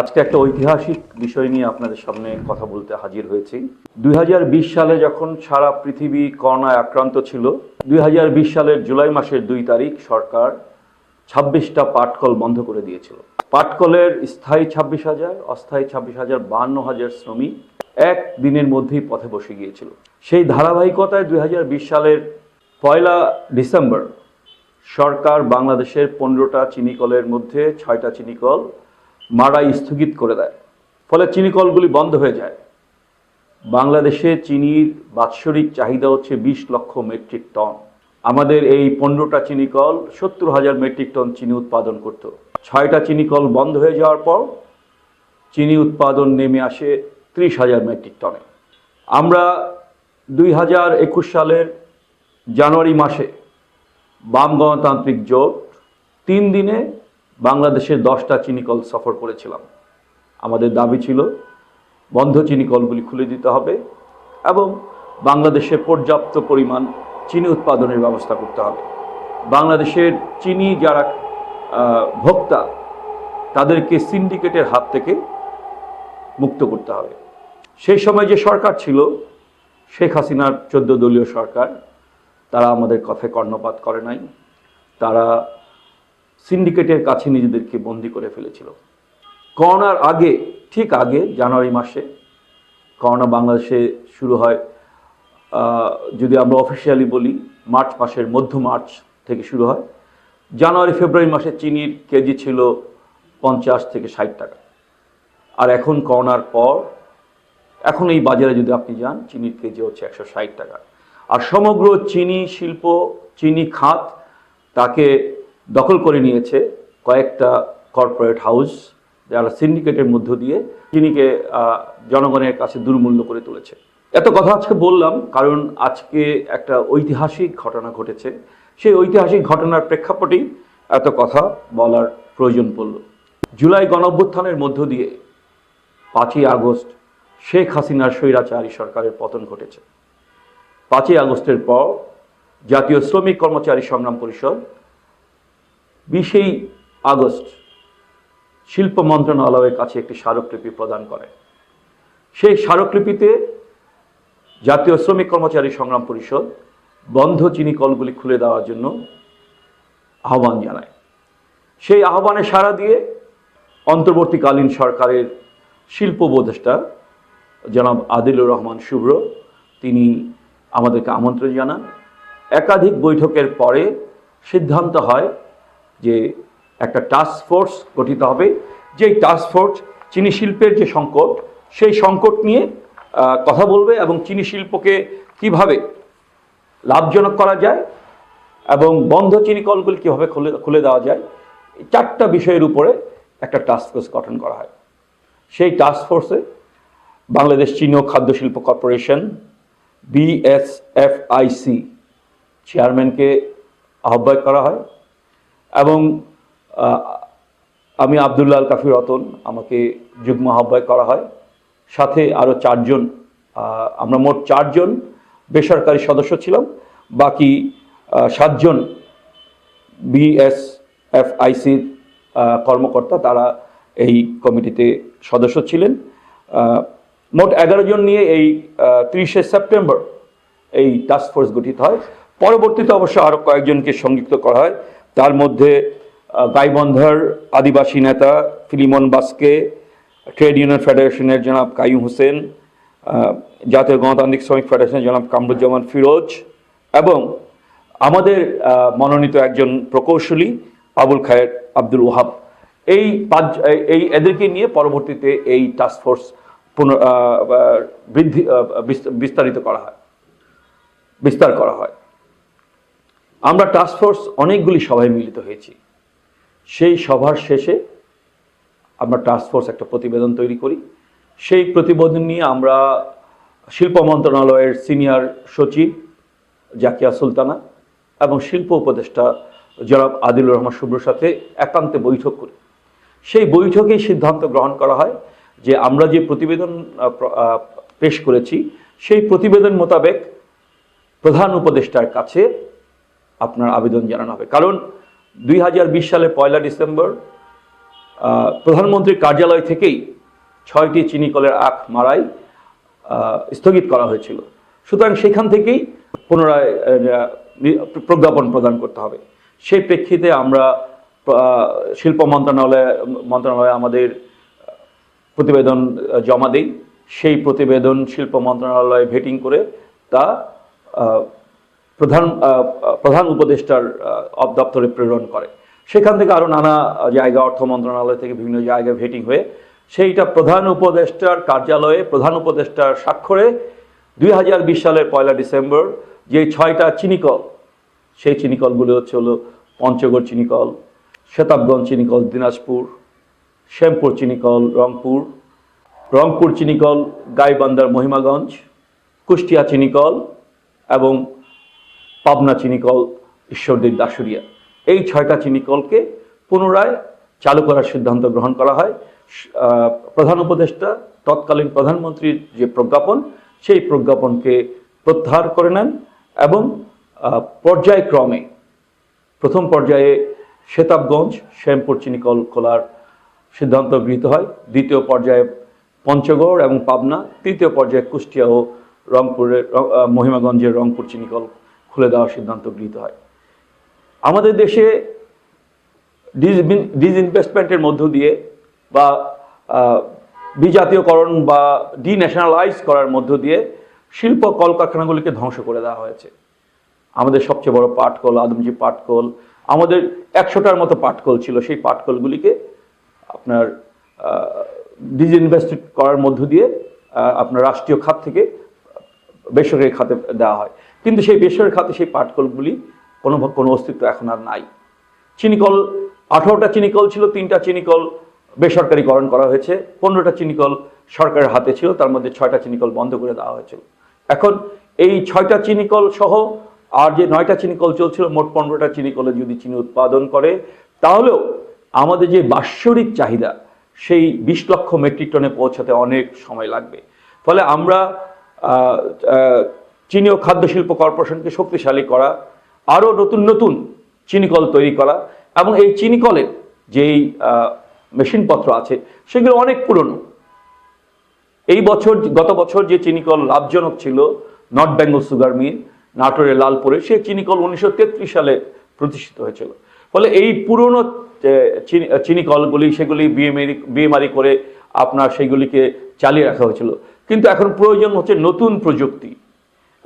আজকে একটা ঐতিহাসিক বিষয় নিয়ে আপনাদের সামনে কথা বলতে হাজির হয়েছি। দুই হাজার বিশ সালে যখন সারা পৃথিবী করোনায় আক্রান্ত ছিল, দুই হাজার বিশ সালের জুলাই মাসের দুই তারিখ সরকার ছাব্বিশটা পাটকল বন্ধ করে দিয়েছিল। পাটকলের স্থায়ী ছাব্বিশ হাজার, অস্থায়ী ছাব্বিশ হাজার বান্ন হাজার শ্রমিক এক দিনের মধ্যেই পথে বসে গিয়েছিল। সেই ধারাবাহিকতায় দুই হাজার বিশ সালের পয়লা ডিসেম্বর সরকার বাংলাদেশের পনেরোটা চিনিকলের মধ্যে ছয়টা চিনিকল মারাই স্থগিত করে দেয়। ফলে চিনিকলগুলি বন্ধ হয়ে যায়। বাংলাদেশে চিনির বাৎসরিক চাহিদা হচ্ছে বিশ লক্ষ মেট্রিক টন। আমাদের এই পনেরোটা চিনি কল সত্তর হাজার মেট্রিক টন চিনি উৎপাদন করত। ছয়টা চিনি কল বন্ধ হয়ে যাওয়ার পর চিনি উৎপাদন নেমে আসে ত্রিশ হাজার মেট্রিক টনে। আমরা দুই হাজার একুশ সালের জানুয়ারি মাসে বাম গণতান্ত্রিক জোট তিন দিনে বাংলাদেশের দশটা চিনিকল সফর করেছিলাম। আমাদের দাবি ছিল, বন্ধ চিনিকলগুলি খুলে দিতে হবে এবং বাংলাদেশে পর্যাপ্ত পরিমাণ চিনি উৎপাদনের ব্যবস্থা করতে হবে। বাংলাদেশের চিনি যারা ভোক্তা, তাদেরকে সিন্ডিকেটের হাত থেকে মুক্ত করতে হবে। সেই সময় যে সরকার ছিল, শেখ হাসিনার চোদ্দ দলীয় সরকার, তারা আমাদের কথায় কর্ণপাত করে নাই। তারা সিন্ডিকেটের কাছে নিজেদেরকে বন্দি করে ফেলেছিল। করোনার আগে, ঠিক আগে, জানুয়ারি মাসে, করোনা বাংলাদেশে শুরু হয় যদি আমরা অফিসিয়ালি বলি, মার্চ মাসের মধ্য মার্চ থেকে শুরু হয়। জানুয়ারি, ফেব্রুয়ারি মাসে চিনির কেজি ছিল পঞ্চাশ থেকে ষাট টাকা। আর এখন করোনার পর, এখন এই বাজারে যদি আপনি যান, চিনির কেজি হচ্ছে একশো ষাট টাকা। আর সমগ্র চিনি শিল্প, চিনি খাত, তাকে দখল করে নিয়েছে কয়েকটা কর্পোরেট হাউস যারা সিন্ডিকেটের মধ্য দিয়ে চিনিকে জনগণের কাছে দুর্মূল্য করে তুলেছে। এত কথা আজকে বললাম কারণ আজকে একটা ঐতিহাসিক ঘটনা ঘটেছে। সেই ঐতিহাসিক ঘটনার প্রেক্ষাপটেই এত কথা বলার প্রয়োজন পড়ল। জুলাই গণঅভ্যুত্থানের মধ্য দিয়ে পাঁচই আগস্ট শেখ হাসিনার স্বৈরাচারী সরকারের পতন ঘটেছে। পাঁচই আগস্টের পর জাতীয় শ্রমিক কর্মচারী সংগ্রাম পরিষদ বিশেই আগস্ট শিল্প মন্ত্রণালয়ের কাছে একটি স্মারকলিপি প্রদান করে। সেই স্মারকলিপিতে জাতীয় শ্রমিক কর্মচারী সংগ্রাম পরিষদ বন্ধ চিনি কলগুলি খুলে দেওয়ার জন্য আহ্বান জানায়। সেই আহ্বানে সাড়া দিয়ে অন্তর্বর্তীকালীন সরকারের শিল্প উপদেষ্টা জনাব আদিলুর রহমান শুভ্র, তিনি আমাদেরকে আমন্ত্রণ জানান। একাধিক বৈঠকের পরে সিদ্ধান্ত হয় যে একটা টাস্ক ফোর্স গঠিত হবে, যেই টাস্ক ফোর্স চিনি শিল্পের যে সংকট, সেই সংকট নিয়ে কথা বলবে এবং চিনি শিল্পকে কীভাবে লাভজনক করা যায় এবং বন্ধ চিনি কলগুলি কীভাবে খুলে খুলে দেওয়া যায় চারটা বিষয়ের উপরে একটা টাস্ক ফোর্স গঠন করা হয়। সেই টাস্ক ফোর্সে বাংলাদেশ চিনি ও খাদ্য শিল্প কর্পোরেশন বিএসএফআইসি চেয়ারম্যানকে আহ্বায়ক করা হয়। এবং আমি আবদুল্লাহ আল কাফি রতন, আমাকে যুগ্ম আহ্বায়ক করা হয়। সাথে আরও চারজন আমরা মোট চারজন বেসরকারি সদস্য ছিলাম। বাকি সাতজন বিএসএফআইসির কর্মকর্তা, তারা এই কমিটিতে সদস্য ছিলেন। মোট এগারো জন নিয়ে এই তিরিশে সেপ্টেম্বর এই টাস্ক ফোর্স গঠিত হয়। পরবর্তীতে অবশ্য আরও কয়েকজনকে সংযুক্ত করা হয়। তার মধ্যে গাইবন্ধর আদিবাসী নেতা ফিলিমন বাস্কে, ট্রেড ইউনিয়ন ফেডারেশনের জনাব কাইম হোসেন জাতীয় গণতান্ত্রিক শ্রমিক ফেডারেশনের জনাব কামরুজ্জামান ফিরোজ এবং আমাদের মনোনীত একজন প্রকৌশলী আবুল খায়ের আব্দুল ওহাব এই পাঁচ, এই- এদেরকে নিয়ে পরবর্তীতে এই টাস্ক ফোর্স পুনঃ বৃদ্ধি বিস্তারিত করা হয়, বিস্তার করা হয়। আমরা টাস্ক ফোর্স অনেকগুলি সভায় মিলিত হয়েছি। সেই সভার শেষে আমরা টাস্ক ফোর্স একটা প্রতিবেদন তৈরি করি। সেই প্রতিবেদন নিয়ে আমরা শিল্প মন্ত্রণালয়ের সিনিয়র সচিব জাকিয়া সুলতানা এবং শিল্প উপদেষ্টা জনাব আদিলুর রহমান শুভ্রর সাথে একান্তে বৈঠক করি। সেই বৈঠকেই সিদ্ধান্ত গ্রহণ করা হয় যে আমরা যে প্রতিবেদন পেশ করেছি, সেই প্রতিবেদন মোতাবেক প্রধান উপদেষ্টার কাছে আপনার আবেদন জানানো হবে। কারণ দুই হাজার বিশ সালে পয়লা ডিসেম্বর প্রধানমন্ত্রীর কার্যালয় থেকেই ছয়টি চিনি কলের আখ মারাই স্থগিত করা হয়েছিল। সুতরাং সেখান থেকেই পুনরায় প্রজ্ঞাপন প্রদান করতে হবে। সেই প্রেক্ষিতে আমরা শিল্প মন্ত্রণালয়, মন্ত্রণালয়ে আমাদের প্রতিবেদন জমা দিই। সেই প্রতিবেদন শিল্প মন্ত্রণালয়ে ভেটিং করে তা প্রধান প্রধান উপদেষ্টার দপ্তরে প্রেরণ করে। সেখান থেকে আরও নানা জায়গা অর্থ মন্ত্রণালয় থেকে বিভিন্ন জায়গায় ভেটিং হয়ে সেইটা প্রধান উপদেষ্টার কার্যালয়ে, প্রধান উপদেষ্টার স্বাক্ষরে দুই হাজার বিশ সালের পয়লা ডিসেম্বর যে ছয়টা চিনিকল, সেই চিনিকলগুলো হচ্ছে হলো পঞ্চগড় চিনিকল শতাবগঞ্জ চিনিকল দিনাজপুর, শ্যামপুর চিনিকল রংপুর রংপুর চিনিকল গাইবান্ধার মহিমাগঞ্জ, কুষ্টিয়া চিনিকল এবং পাবনা চিনিকল ঈশ্বরদীর দাসুরিয়া এই ছয়টা চিনিকলকে পুনরায় চালু করার সিদ্ধান্ত গ্রহণ করা হয়। প্রধান উপদেষ্টা, তৎকালীন প্রধানমন্ত্রীর যে প্রজ্ঞাপন, সেই প্রজ্ঞাপনকে প্রত্যাহার করে নেন এবং পর্যায়ক্রমে প্রথম পর্যায়ে শেতাবগঞ্জ শ্যামপুর চিনিকল খোলার সিদ্ধান্ত গৃহীত হয়। দ্বিতীয় পর্যায়ে পঞ্চগড় এবং পাবনা, তৃতীয় পর্যায়ে কুষ্টিয়া ও রংপুরের মহিমাগঞ্জের রংপুর চিনিকল খুলে দেওয়ার সিদ্ধান্ত গৃহীত হয়। আমাদের দেশে ডিসইনভেস্টমেন্টের মধ্য দিয়ে বা বিজাতীয়করণ বা ডিন্যাশনালাইজ করার মধ্য দিয়ে শিল্প কলকারখানাগুলিকে ধ্বংস করে দেওয়া হয়েছে। আমাদের সবচেয়ে বড় পাটকল, আদমজি পাটকল, আমাদের একশোটার মতো পাটকল ছিল। সেই পাটকলগুলিকে আপনার ডিসইনভেস্ট করার মধ্য দিয়ে আপনার রাষ্ট্রীয় খাত থেকে বেসরকারি খাতে দেওয়া হয়। কিন্তু সেই বেসরকারি খাতে সেই পাটকলগুলি কোনো কোনো অস্তিত্ব এখন আর নাই। চিনিকল, আঠারোটা চিনিকল ছিল, তিনটা চিনিকল বেসরকারিকরণ করা হয়েছে, পনেরোটা চিনিকল সরকারের হাতে ছিল, তার মধ্যে ছয়টা চিনিকল বন্ধ করে দেওয়া হয়েছিল। এখন এই ছয়টা চিনিকল সহ আর যে নয়টা চিনিকল চলছিল, মোট পনেরোটা চিনিকলে যদি চিনি উৎপাদন করে, তাহলেও আমাদের যে বাৎসরিক চাহিদা, সেই বিশ লক্ষ মেট্রিক টনে পৌঁছাতে অনেক সময় লাগবে। ফলে আমরা আহ, আহ, চিনি ও খাদ্য শিল্প কর্পোরেশনকে শক্তিশালী করা আরও নতুন নতুন চিনিকল তৈরি করা এবং এই চিনিকলের যেই মেশিনপত্র আছে সেগুলো অনেক পুরনো। এই বছর গত বছর যে চিনিকল লাভজনক ছিল নর্থ বেঙ্গল সুগার মিল নাটোরের লালপুরে সেই চিনিকল উনিশশো তেত্রিশ সালে প্রতিষ্ঠিত হয়েছিল। ফলে এই পুরনো চিনিকলগুলি সেগুলি বিএমআরি বিএমআরি করে আপনার সেগুলিকে চালিয়ে রাখা হয়েছিল। কিন্তু এখন প্রয়োজন হচ্ছে নতুন প্রযুক্তি।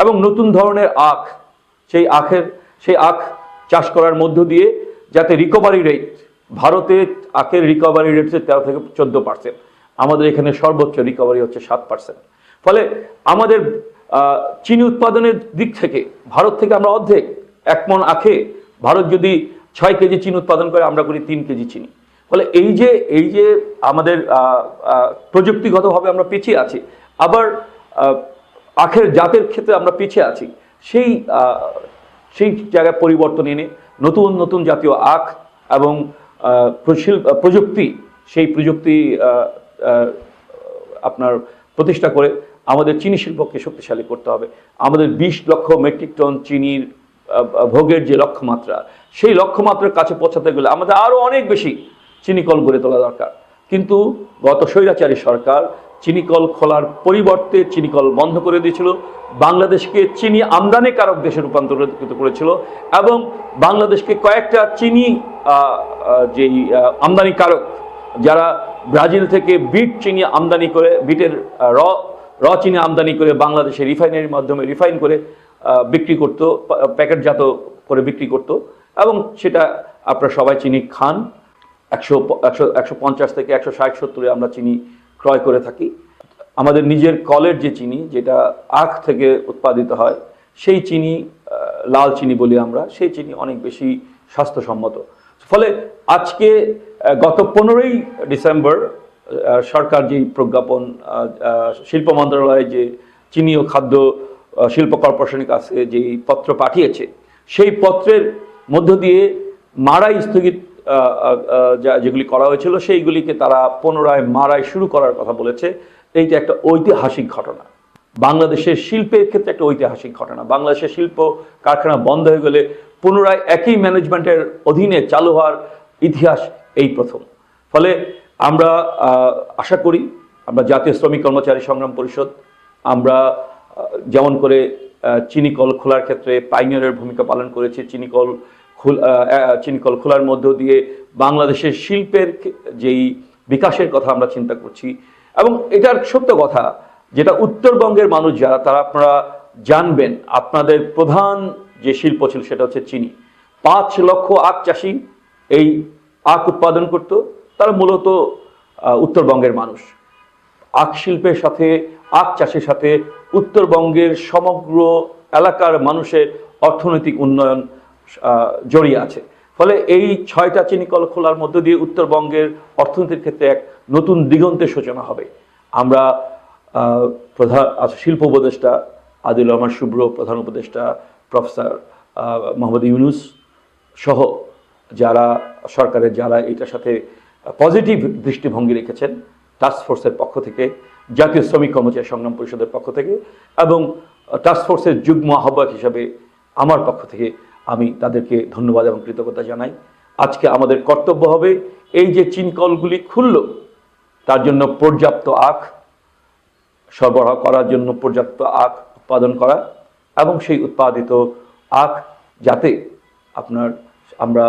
এবং নতুন ধরনের আখ, সেই আখের, সেই আখ চাষ করার মধ্য দিয়ে যাতে রিকভারি রেট ভারতে আখের রিকভারি রেট হচ্ছে তেরো থেকে চোদ্দ পার্সেন্ট আমাদের এখানে সর্বোচ্চ রিকভারি হচ্ছে সাত পার্সেন্ট ফলে আমাদের চিনি উৎপাদনের দিক থেকে ভারত থেকে আমরা অর্ধেক এক মন আখে, ভারত যদি ছয় কেজি চিনি উৎপাদন করে, আমরা করি তিন কেজি চিনি। ফলে এই যে এই যে আমাদের প্রযুক্তিগতভাবে আমরা পিছিয়ে আছি, আবার আখের জাতের ক্ষেত্রে আমরা পিছিয়ে আছি। সেই সেই জায়গায় পরিবর্তন এনে নতুন নতুন জাতীয় আখ এবং প্রযুক্তি, সেই প্রযুক্তি আপনার প্রতিষ্ঠা করে আমাদের চিনি শিল্পকে শক্তিশালী করতে হবে। আমাদের বিশ লক্ষ মেট্রিক টন চিনির ভোগের যে লক্ষ্যমাত্রা, সেই লক্ষ্যমাত্রার কাছে পৌঁছাতে গেলে আমাদের আরও অনেক বেশি চিনিকল গড়ে তোলা দরকার। কিন্তু গত স্বৈরাচারী সরকার চিনিকল খোলার পরিবর্তে চিনিকল বন্ধ করে দিয়েছিল বাংলাদেশকে চিনি আমদানিকারক দেশে রূপান্তরিত করেছিল এবং বাংলাদেশকে কয়েকটা চিনি যেই আহ, আমদানিকারক যারা ব্রাজিল থেকে বিট চিনি আমদানি করে বিটের র র চিনি আমদানি করে বাংলাদেশে রিফাইনারির মাধ্যমে রিফাইন করে বিক্রি করতো প্যাকেটজাত করে বিক্রি করতো এবং সেটা আপনারা সবাই চিনি খান। একশো একশো একশো পঞ্চাশ থেকে একশো ষাট সত্তরে আমরা চিনি ক্রয় করে থাকি। আমাদের নিজের কলের যে চিনি, যেটা আখ থেকে উৎপাদিত হয়, সেই চিনি লাল চিনি বলি আমরা, সেই চিনি অনেক বেশি স্বাস্থ্যসম্মত। ফলে আজকে গত পনেরোই ডিসেম্বর সরকার যেই প্রজ্ঞাপন শিল্প মন্ত্রণালয়ে যে চিনি ও খাদ্য শিল্প কর্পোরেশনের কাছে যেই পত্র পাঠিয়েছে, সেই পত্রের মধ্য দিয়ে মারাই স্থগিত যেগুলি করা হয়েছিল সেইগুলিকে তারা পুনরায় মারাই শুরু করার কথা বলেছে। এইটা একটা ঐতিহাসিক ঘটনা। বাংলাদেশের শিল্পের ক্ষেত্রে একটা ঐতিহাসিক ঘটনা। বাংলাদেশের শিল্প কারখানা বন্ধ হয়ে গেলে পুনরায় একই ম্যানেজমেন্টের অধীনে চালু হওয়ার ইতিহাস এই প্রথম। ফলে আমরা আশা করি আমরা জাতীয় শ্রমিক কর্মচারী সংগ্রাম পরিষদ আমরা যেমন করে আহ, চিনি খোলার ক্ষেত্রে পাইনিয়রের ভূমিকা পালন করেছে চিনি কল খোল আহ, আহ, চিনি কল খোলার মধ্য দিয়ে বাংলাদেশের শিল্পের যেই বিকাশের কথা আমরা চিন্তা করছি। এবং এটার সত্য কথা যেটা উত্তরবঙ্গের মানুষ যারা তারা আপনারা জানবেন আপনাদের প্রধান যে শিল্প ছিল সেটা হচ্ছে চিনি। পাঁচ লক্ষ আখ চাষি এই আখ উৎপাদন করত তারা মূলত উত্তরবঙ্গের মানুষ। আখ শিল্পের সাথে আখ চাষের সাথে উত্তরবঙ্গের সমগ্র এলাকার মানুষের অর্থনৈতিক উন্নয়ন জড়িয়ে আছে। ফলে এই ছয়টা চিনিকল খোলার মধ্য দিয়ে উত্তরবঙ্গের অর্থনীতির ক্ষেত্রে এক নতুন দিগন্তের সূচনা হবে। আমরা প্রধান আচ্ছা, শিল্প উপদেষ্টা আদিল রহমান শুভ্র প্রধান উপদেষ্টা প্রফেসর মোহাম্মদ ইউনুস সহ যারা সরকারের যারা এটার সাথে পজিটিভ দৃষ্টিভঙ্গি রেখেছেন টাস্ক ফোর্সের পক্ষ থেকে জাতীয় শ্রমিক কর্মচারী সংগ্রাম পরিষদের পক্ষ থেকে এবং টাস্ক ফোর্সের যুগ্ম আহ্বায়ক হিসাবে আমার পক্ষ থেকে আমি তাদেরকে ধন্যবাদ এবং কৃতজ্ঞতা জানাই। আজকে আমাদের কর্তব্য হবে এই যে চিনকলগুলি খুলল, তার জন্য পর্যাপ্ত আখ, সরবরাহ করার জন্য পর্যাপ্ত আখ উৎপাদন করা এবং সেই উৎপাদিত আখ যাতে আপনার আমরা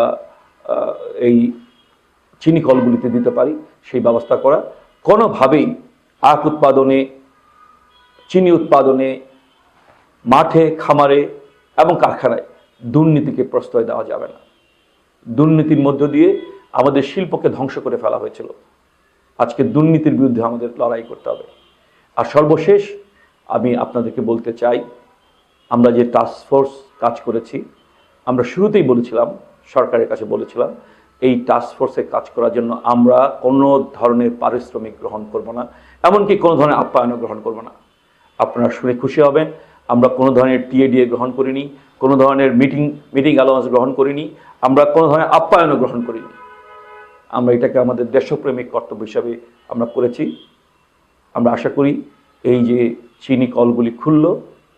এই চিনি কলগুলিতে দিতে পারি, সেই ব্যবস্থা করা। কোনোভাবেই আখ উৎপাদনে, চিনি উৎপাদনে, মাঠে, খামারে এবং কারখানায় দুর্নীতিকে প্রশ্রয় দেওয়া যাবে না। দুর্নীতির মধ্য দিয়ে আমাদের শিল্পকে ধ্বংস করে ফেলা হয়েছিল। আজকে দুর্নীতির বিরুদ্ধে আমাদের লড়াই করতে হবে। আর সর্বশেষ আমি আপনাদেরকে বলতে চাই, আমরা যে টাস্ক ফোর্স কাজ করেছি, আমরা শুরুতেই বলেছিলাম, সরকারের কাছে বলেছিলাম, এই টাস্ক ফোর্সে কাজ করার জন্য আমরা কোনো ধরনের পারিশ্রমিক গ্রহণ করব না, এমনকি কোনো ধরনের আপ্যায়নও গ্রহণ করব না। আপনারা শুনে খুশি হবেন, আমরা কোনো ধরনের টিএডিএ গ্রহণ করিনি কোনো ধরনের মিটিং মিটিং অ্যালাউন্স গ্রহণ করিনি, আমরা কোনো ধরনের আপ্যায়নও গ্রহণ করিনি। আমরা এটাকে আমাদের দেশপ্রেমিক কর্তব্য হিসাবে আমরা করেছি। আমরা আশা করি এই যে চিনি কলগুলি খুলল,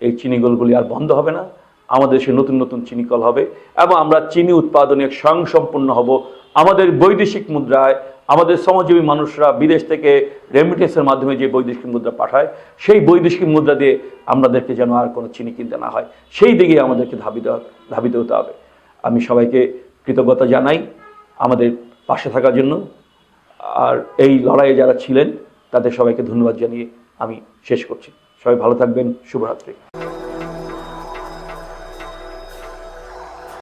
এই চিনি কলগুলি আর বন্ধ হবে না। আমাদের দেশে নতুন নতুন চিনি কল হবে এবং আমরা চিনি উৎপাদনে স্বয়ংসম্পন্ন হব আমাদের বৈদেশিক মুদ্রায় আমাদের শ্রমজীবী মানুষরা বিদেশ থেকে রেমিটেন্সের মাধ্যমে যে বৈদেশিক মুদ্রা পাঠায়, সেই বৈদেশিক মুদ্রা দিয়ে আমাদেরকে যেন আর কোনো চিনি কিনতে না হয়। সেই দিকে আমাদেরকে ধাবিত ধাবিত হতে হবে। আমি সবাইকে কৃতজ্ঞতা জানাই আমাদের পাশে থাকার জন্য। আর এই লড়াইয়ে যারা ছিলেন, তাদের সবাইকে ধন্যবাদ জানিয়ে আমি শেষ করছি। সবাই ভালো থাকবেন। শুভরাত্রি।